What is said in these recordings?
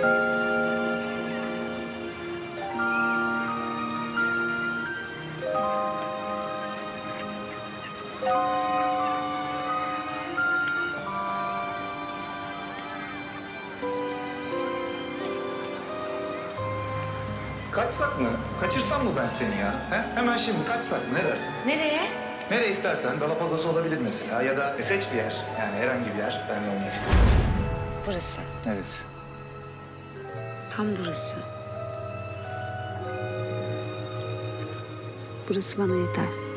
Kaçsak mı? Kaçırsam mı ben seni ya? He? Hemen şimdi kaçsak mı? Ne dersin? Nereye? Nereye istersen Galapagos olabilir mesela ya da seç bir yer. Yani herhangi bir yer. Ben olmak isterim. Burası. Evet. Tam burası. Burası bana yeter.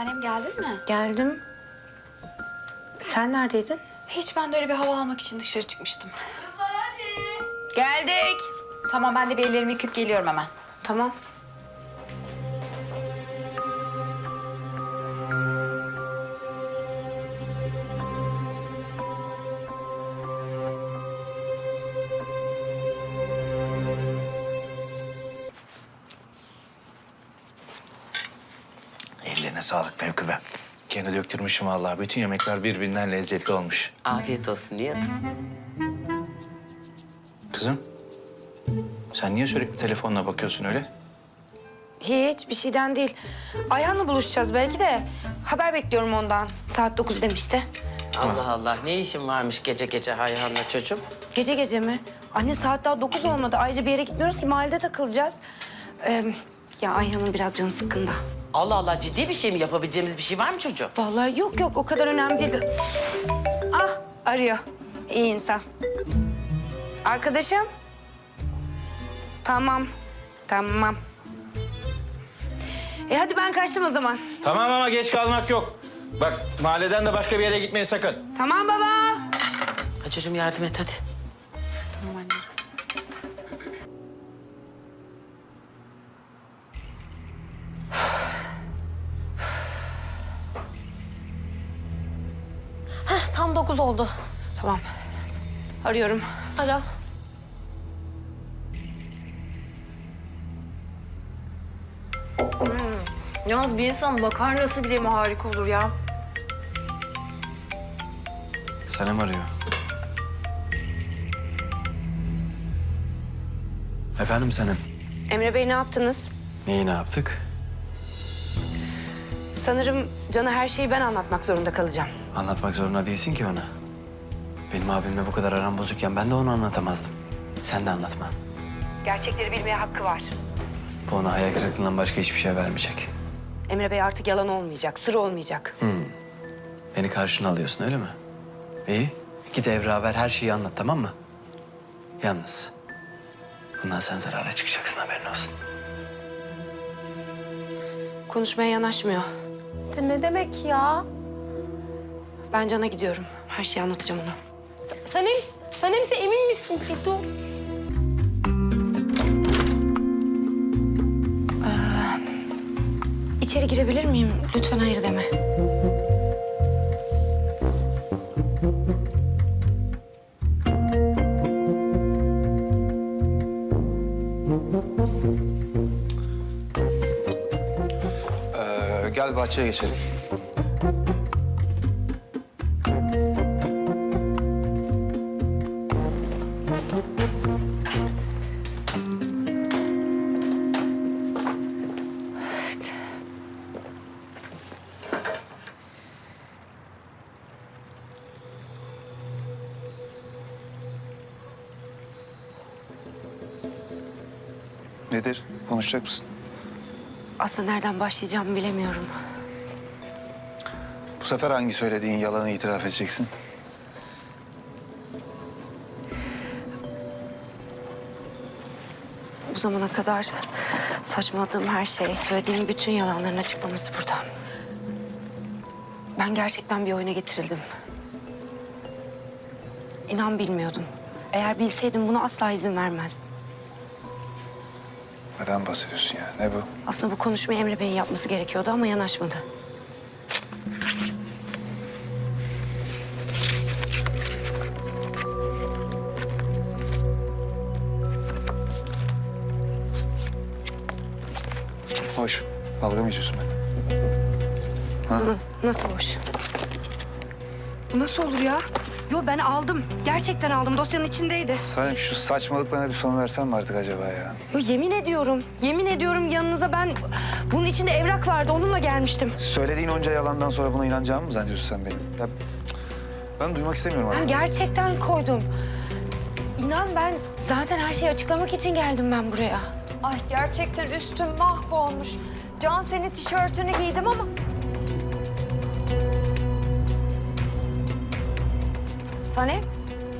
Sanem geldin mi? Geldim. Sen neredeydin? Hiç ben de öyle bir hava almak için dışarı çıkmıştım. Geldik. Tamam ben de bir ellerimi yıkayıp geliyorum hemen. Tamam. Ellerine sağlık Mevkıbe. Gene döktürmüşüm vallahi. Bütün yemekler birbirinden lezzetli olmuş. Afiyet olsun Nihat. Kızım, sen niye sürekli telefonla bakıyorsun öyle? Hiç bir şeyden değil. Ayhan'la buluşacağız belki de. Haber bekliyorum ondan. Saat 9 demişti. Allah Allah ne işin varmış gece gece Hayhan'la çocuğum? Gece gece mi? Anne saat daha 9 olmadı. Ayrıca bir yere gitmiyoruz ki mahallede takılacağız. Ee, ya Ayhan'ın biraz canı sıkkında. Allah Allah ciddi bir şey mi yapabileceğimiz bir şey var mı çocuğum? Vallahi yok yok o kadar önemli değildir. Ah arıyor. İyi insan. Arkadaşım. Tamam. Tamam. E hadi ben kaçtım o zaman. Tamam ama geç kalmak yok. Bak mahalleden de başka bir yere gitmeyin sakın. Tamam baba. Ha çocuğum yardım et hadi. Tamam anne. Tam dokuz oldu. Tamam. Arıyorum. Ara. Hmm. Yalnız bir insan makarnası bile mi harika olur ya? Sanem arıyor. Efendim Sanem? Emre Bey ne yaptınız? Neyi ne yaptık? Sanırım Can'a her şeyi ben anlatmak zorunda kalacağım. Anlatmak zorunda değilsin ki ona. Benim abimle bu kadar aram bozukken ben de onu anlatamazdım. Sen de anlatma. Gerçekleri bilmeye hakkı var. Bu ona hayal kırıklığından başka hiçbir şey vermeyecek. Emre Bey artık yalan olmayacak, sır olmayacak. Beni karşına alıyorsun öyle mi? İyi. Git Evra ver her şeyi anlat tamam mı? Yalnız bundan sen zarara çıkacaksın haberin olsun. Konuşmaya yanaşmıyor. Ne demek ya? Ben Can'a gidiyorum. Her şeyi anlatacağım ona. Sanem, Sanem sen emin misin? Bir dur. İçeri girebilir miyim? Lütfen hayır deme. Ee, gel bahçeye geçelim. Nedir? Konuşacak mısın? Aslında nereden başlayacağımı bilemiyorum. Bu sefer hangi söylediğin yalanı itiraf edeceksin? Bu zamana kadar saçmaladığım her şey, söylediğim bütün yalanların açıklaması burada. Ben gerçekten bir oyuna getirildim. İnan bilmiyordum. Eğer bilseydim buna asla izin vermezdim. Neden bahsediyorsun ya? Ne bu? Aslında bu konuşmayı Emre Bey'in yapması gerekiyordu ama yanaşmadı. Hoş. Dalga mı geçiyorsun benimle? Hı, Nasıl hoş? Bu nasıl olur ya? Yo ben aldım. Gerçekten aldım. Dosyanın içindeydi. Salim şu saçmalıklarına bir son versen mi artık acaba ya? Yo yemin ediyorum. Yemin ediyorum yanınıza ben... Bunun içinde evrak vardı. Onunla gelmiştim. Söylediğin onca yalandan sonra buna inanacağımı mı zannediyorsun sen benim? Ya, ben duymak istemiyorum Ben artık. gerçekten koydum. İnan ben zaten her şeyi açıklamak için geldim ben buraya. Ay gerçekten üstüm mahvolmuş. Can senin tişörtünü giydim ama... Sanem,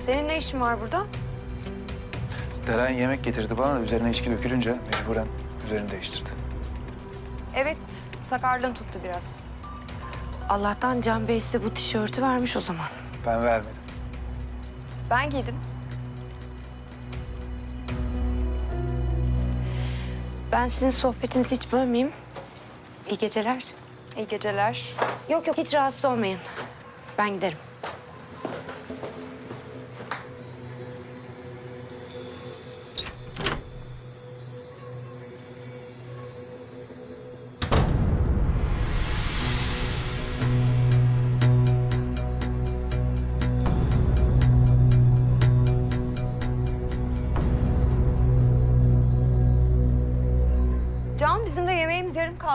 senin ne işin var burada? Deren yemek getirdi bana da üzerine içki dökülünce mecburen üzerini değiştirdi. Evet, sakarlığım tuttu biraz. Allah'tan Can Bey size bu tişörtü vermiş o zaman. Ben vermedim. Ben giydim. Ben sizin sohbetinizi hiç bölmeyeyim. İyi geceler. İyi geceler. Yok yok hiç rahatsız olmayın. Ben giderim.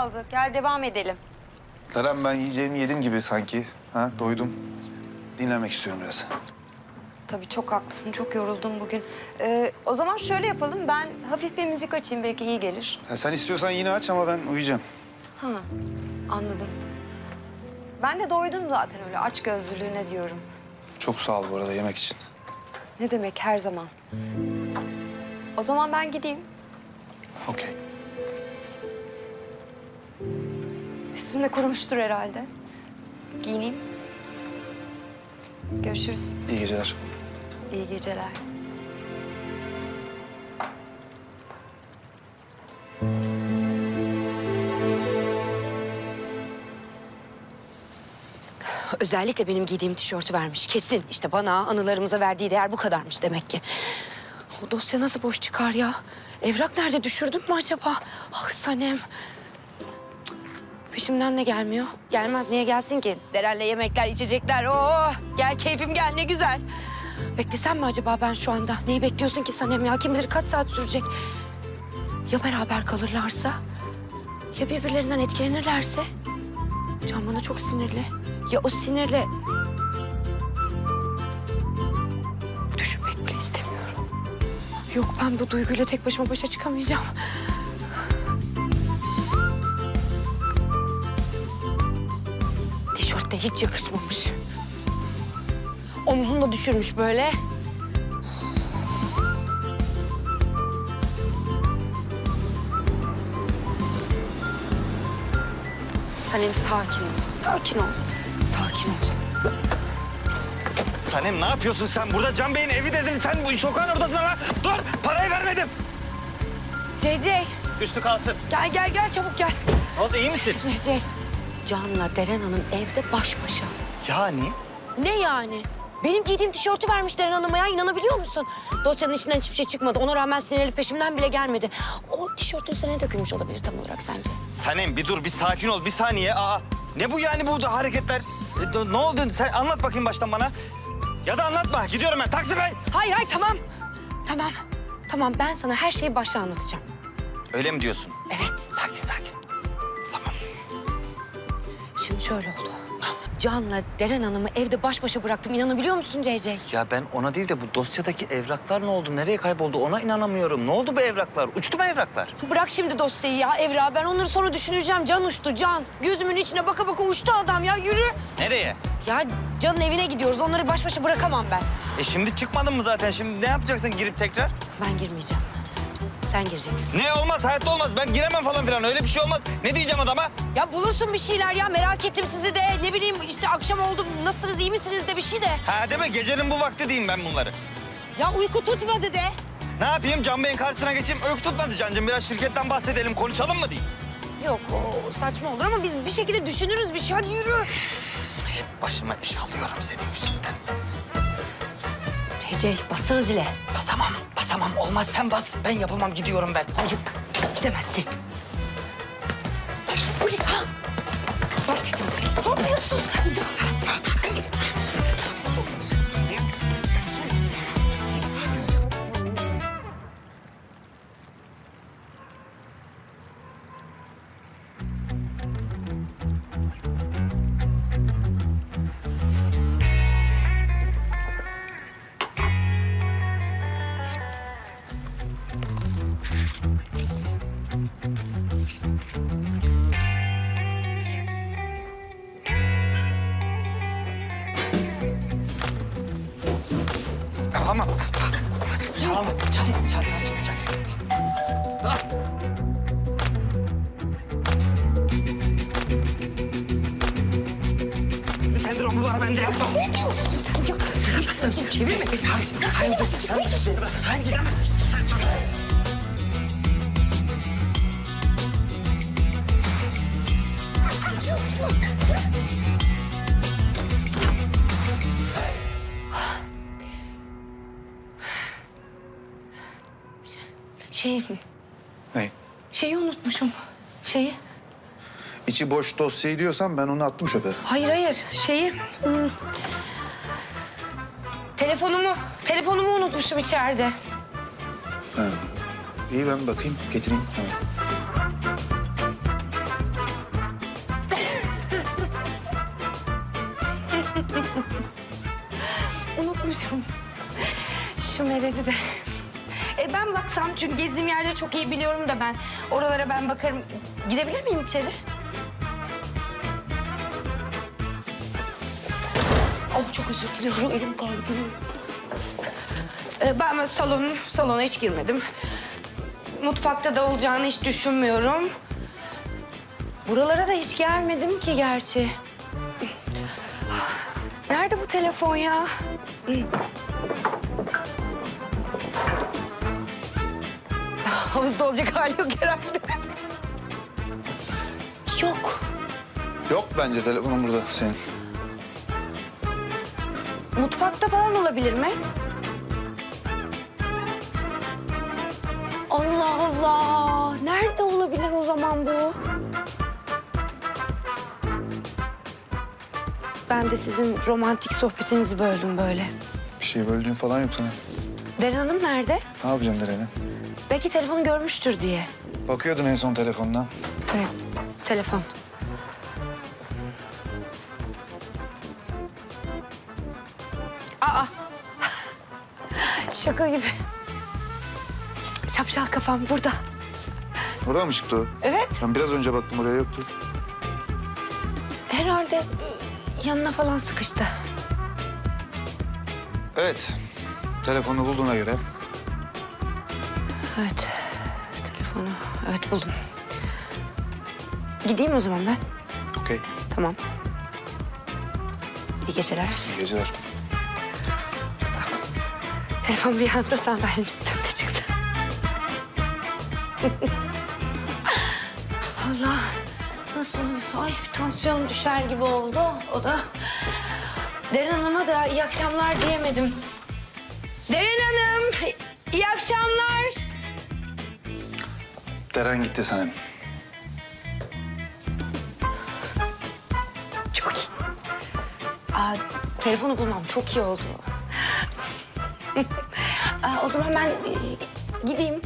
Kaldı. Gel devam edelim. Deren ben yiyeceğimi yedim gibi sanki. Ha doydum. Dinlenmek istiyorum biraz. Tabii çok haklısın, çok yoruldum bugün. Ee, o zaman şöyle yapalım, ben hafif bir müzik açayım, belki iyi gelir. Ha, sen istiyorsan yine aç ama ben uyuyacağım. Ha, anladım. Ben de doydum zaten öyle aç gözlülüğüne diyorum. Çok sağ ol bu arada yemek için. Ne demek her zaman. O zaman ben gideyim. Okey. Üstüm de kurumuştur herhalde. Giyineyim. Görüşürüz. İyi geceler. İyi geceler. Özellikle benim giydiğim tişörtü vermiş. Kesin. İşte bana anılarımıza verdiği değer bu kadarmış demek ki. O dosya nasıl boş çıkar ya? Evrak nerede? Düşürdüm mü acaba? Ah Sanem. Peşimden ne gelmiyor? Gelmez. Niye gelsin ki? Deren'le yemekler, içecekler. Oh, gel keyfim gel ne güzel. Beklesem mi acaba ben şu anda? Neyi bekliyorsun ki Sanem ya? Kim bilir kaç saat sürecek? Ya beraber kalırlarsa? Ya birbirlerinden etkilenirlerse? Can bana çok sinirli. Ya o sinirle... Düşünmek bile istemiyorum. Yok ben bu duyguyla tek başıma başa çıkamayacağım. Hiç yakışmamış. Omzunu da düşürmüş böyle. Sanem sakin ol. Sakin ol. Sakin ol. Sanem ne yapıyorsun sen? Burada Can Bey'in evi dedin. Sen bu sokağın ortasına lan. Dur! Parayı vermedim. CC Üstü kalsın. gel gel gel çabuk gel. Ne oldu iyi misin? CC. Can'la Deren Hanım evde baş başa. Yani? Ne yani? Benim giydiğim tişörtü vermiş Deren Hanım'a ya inanabiliyor musun? Dosyanın içinden hiçbir şey çıkmadı. Ona rağmen sinirli peşimden bile gelmedi. O tişörtün üstüne ne dökülmüş olabilir tam olarak sence? Sanem bir dur bir sakin ol bir saniye. Aa ne bu yani bu da hareketler? E, ne oldu? Sen anlat bakayım baştan bana. Ya da anlatma. Gidiyorum ben. Taksi Bey. Hayır hayır tamam. Tamam. Tamam ben sana her şeyi başta anlatacağım. Öyle mi diyorsun? Evet. Sakin sakin. Şimdi şöyle oldu. Nasıl? Can'la Deren Hanım'ı evde baş başa bıraktım. İnanabiliyor musun CC? Ya ben ona değil de bu dosyadaki evraklar ne oldu? Nereye kayboldu? Ona inanamıyorum. Ne oldu bu evraklar? Uçtu mu evraklar? Bırak şimdi dosyayı ya Evra. Ben onları sonra düşüneceğim. Can uçtu Can. Gözümün içine baka baka uçtu adam ya. Yürü. Nereye? Ya Can'ın evine gidiyoruz. Onları baş başa bırakamam ben. E şimdi çıkmadın mı zaten? Şimdi ne yapacaksın girip tekrar? Ben girmeyeceğim. Sen gireceksin. Ne olmaz hayatta olmaz. Ben giremem falan filan. Öyle bir şey olmaz. Ne diyeceğim adama? Ya bulursun bir şeyler ya. Merak ettim sizi de. Ne bileyim işte akşam oldu. Nasılsınız, iyi misiniz de bir şey de. Ha mi? Gecenin bu vakti diyeyim ben bunları. Ya uyku tutmadı de. Ne yapayım Can Bey'in karşısına geçeyim öykü tutmadı Can'cığım. Biraz şirketten bahsedelim konuşalım mı diyeyim. Yok o saçma olur ama biz bir şekilde düşünürüz bir şey. Hadi yürü. Hep başıma iş alıyorum senin yüzünden. CC bassana zile. Basamam, basamam. Olmaz sen bas. Ben yapamam gidiyorum ben. Hayır gidemezsin. Bu ne ha? Ne yapıyorsun sen Çal, çal, çal, şimdi çal. Ah! Sendromu var bende. Ne diyorsun sen ya? Sen basın, çevirme beni. Hayır, hayır, dur. Sen beni bas. Sen gidemezsin. Sen çal. Şey, Ne? şeyi unutmuşum. Şeyi. İçi boş dosyayı diyorsan ben onu attım çöpe. Hayır hayır şeyi. hmm. Telefonumu, telefonumu unutmuşum içeride. Ha. İyi ben bakayım getireyim. Tamam. Unutmuşum. Şımeredi de. Ben baksam çünkü gezdiğim yerleri çok iyi biliyorum da ben. Oralara ben bakarım. Girebilir miyim içeri? Oh çok özür diliyorum. Elim kaydı. E, ben salon, salona hiç girmedim. Mutfakta da olacağını hiç düşünmüyorum. Buralara da hiç gelmedim ki gerçi. Nerede bu telefon ya? Havuzda olacak hali yok herhalde. Yok. Yok bence telefonum burada senin. Mutfakta falan olabilir mi? Allah Allah. Nerede olabilir o zaman bu? Ben de sizin romantik sohbetinizi böldüm böyle. Bir şey böldüğün falan yok sana. Deren Hanım nerede? Ne yapacaksın Deren'e? Belki telefonu görmüştür diye. Bakıyordun en son telefondan. Evet, telefon. Aa! Şaka gibi. Şapşal kafam burada. Orada mı çıktı o? Evet. Ben biraz önce baktım oraya yoktu. Herhalde yanına falan sıkıştı. Evet. Telefonu bulduğuna göre Evet, telefonu. Evet buldum. Gideyim o zaman ben. okey. Tamam. İyi geceler. İyi geceler. Telefon bir anda sandalyenin üstünde çıktı. Allah nasıl ay tansiyon düşer gibi oldu o da. Deren Hanım'a da iyi akşamlar diyemedim. Deren Hanım iyi akşamlar. Deren gitti Sanem. Çok iyi. Aa, telefonu bulmam çok iyi oldu. Aa, o zaman ben e, gideyim.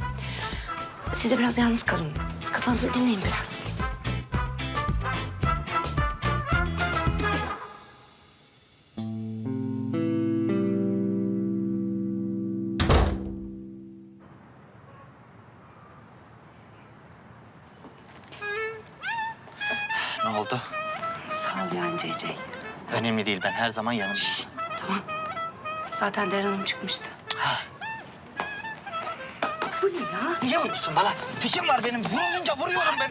Siz de biraz yalnız kalın. Kafanızı dinleyin biraz. Ne oldu? Sağ ol yani CC. Önemli değil ben her zaman yanımdayım. Tamam. Zaten Deren Hanım çıkmıştı. Bu ne ya? Niye vuruyorsun bana? Tikim var benim. Vurulunca vuruyorum ben.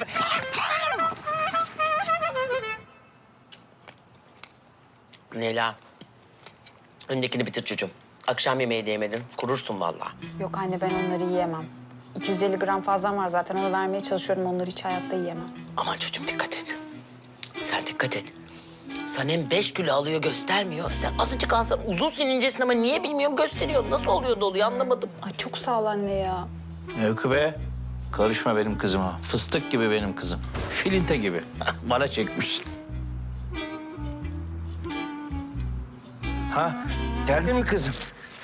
Leyla. Öndekini bitir çocuğum. Akşam yemeği de yemedin. Kurursun vallahi. Yok anne ben onları yiyemem. 250 gram fazlam var zaten onu vermeye çalışıyorum. Onları hiç hayatta yiyemem. Aman çocuğum dikkat et. Sanem beş kilo alıyor göstermiyor. Sen azıcık alsan uzun incesini ama niye bilmiyorum gösteriyor. Nasıl oluyor da oluyor anlamadım. Ay çok sağ ol anne ya. Öykü be. Karışma benim kızıma. Fıstık gibi benim kızım. Filinte gibi. Bana çekmiş. Ha, geldi mi kızım?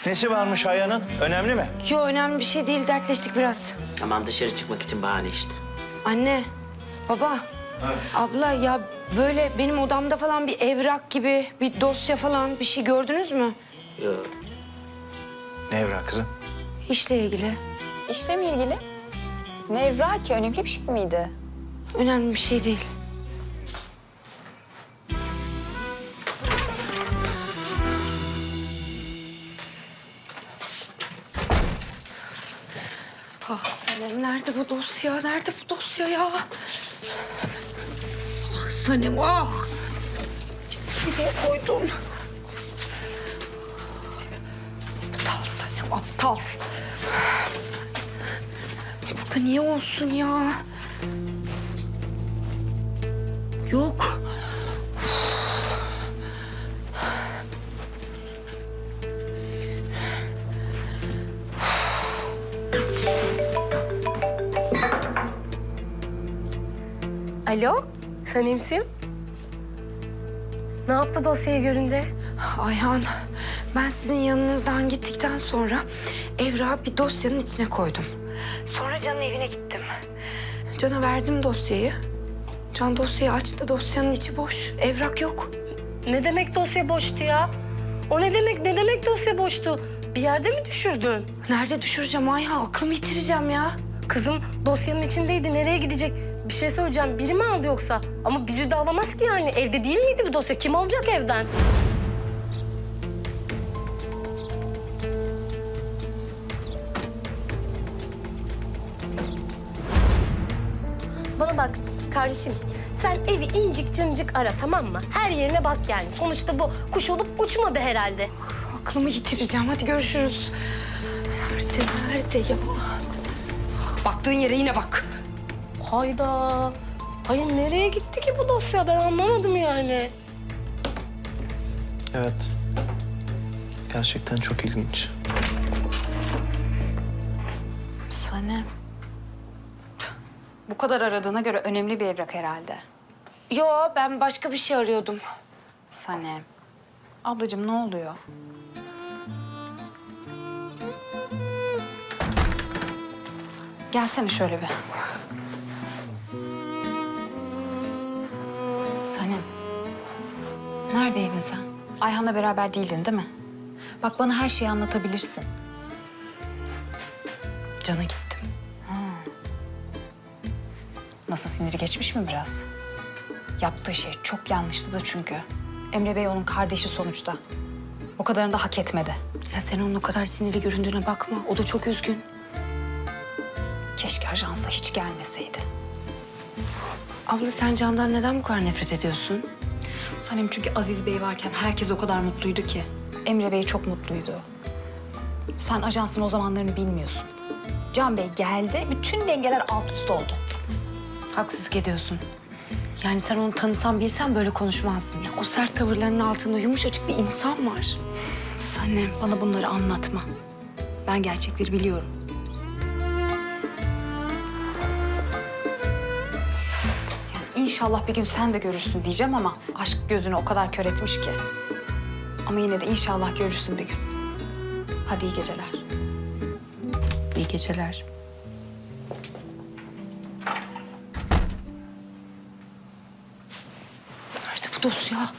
Nesi varmış Haya'nın? Önemli mi? Yo önemli bir şey değil dertleştik biraz. Aman dışarı çıkmak için bahane işte. Anne, baba, abla ya böyle benim odamda falan bir evrak gibi bir dosya falan bir şey gördünüz mü? Ne evrak kızım? İşle ilgili. İşle mi ilgili? Ne evrak ki? Önemli bir şey miydi? Önemli bir şey değil. Ah Sanem nerede bu dosya? Nerede bu dosya ya? Sanem ah! Nereye koydun? Aptal Sanem aptal. Burada niye olsun ya? Yok. Alo, Sanem'sim. Ne yaptı dosyayı görünce? Ayhan, ben sizin yanınızdan gittikten sonra evrağı bir dosyanın içine koydum. Sonra Can'ın evine gittim. Can'a verdim dosyayı. Can dosyayı açtı, dosyanın içi boş. Evrak yok. Ne demek dosya boştu ya? O ne demek, ne demek dosya boştu? Bir yerde mi düşürdün? Nerede düşüreceğim Ayhan? Aklımı yitireceğim ya. Kızım dosyanın içindeydi, nereye gidecek? Bir şey söyleyeceğim, biri mi aldı yoksa? Ama biri de alamaz ki yani. Evde değil miydi bu dosya? Kim alacak evden? Bana bak kardeşim. Sen evi incik cıncık ara tamam mı? Her yerine bak yani. Sonuçta bu kuş olup uçmadı herhalde. Aklımı yitireceğim. Hadi görüşürüz. Nerede, nerede ya? Baktığın yere yine bak. Hayda. Hayır nereye gitti ki bu dosya? Ben anlamadım yani. Evet. Gerçekten çok ilginç. Sanem. Bu kadar aradığına göre önemli bir evrak herhalde. Yo, ben başka bir şey arıyordum. Sanem. Ablacığım ne oluyor? Gelsene şöyle bir. Sanem. Neredeydin sen? Ayhan'la beraber değildin değil mi? Bak bana her şeyi anlatabilirsin. Can'a gittim. Nasıl siniri geçmiş mi biraz? Yaptığı şey çok yanlıştı da çünkü. Emre Bey onun kardeşi sonuçta. O kadarını da hak etmedi. Ya sen onun o kadar sinirli göründüğüne bakma. O da çok üzgün. Keşke ajansa hiç gelmeseydi. Abla sen Can'dan neden bu kadar nefret ediyorsun? Sanem çünkü Aziz Bey varken herkes o kadar mutluydu ki. Emre Bey çok mutluydu. Sen ajansın o zamanlarını bilmiyorsun. Can Bey geldi, bütün dengeler alt üst oldu. Haksızlık ediyorsun. Yani sen onu tanısan bilsen böyle konuşmazdın. Ya o sert tavırlarının altında yumuşacık bir insan var. Sanem bana bunları anlatma. Ben gerçekleri biliyorum. İnşallah bir gün sen de görürsün diyeceğim ama aşk gözünü o kadar kör etmiş ki. Ama yine de inşallah görürsün bir gün. Hadi iyi geceler. İyi geceler. Nerede bu dosya?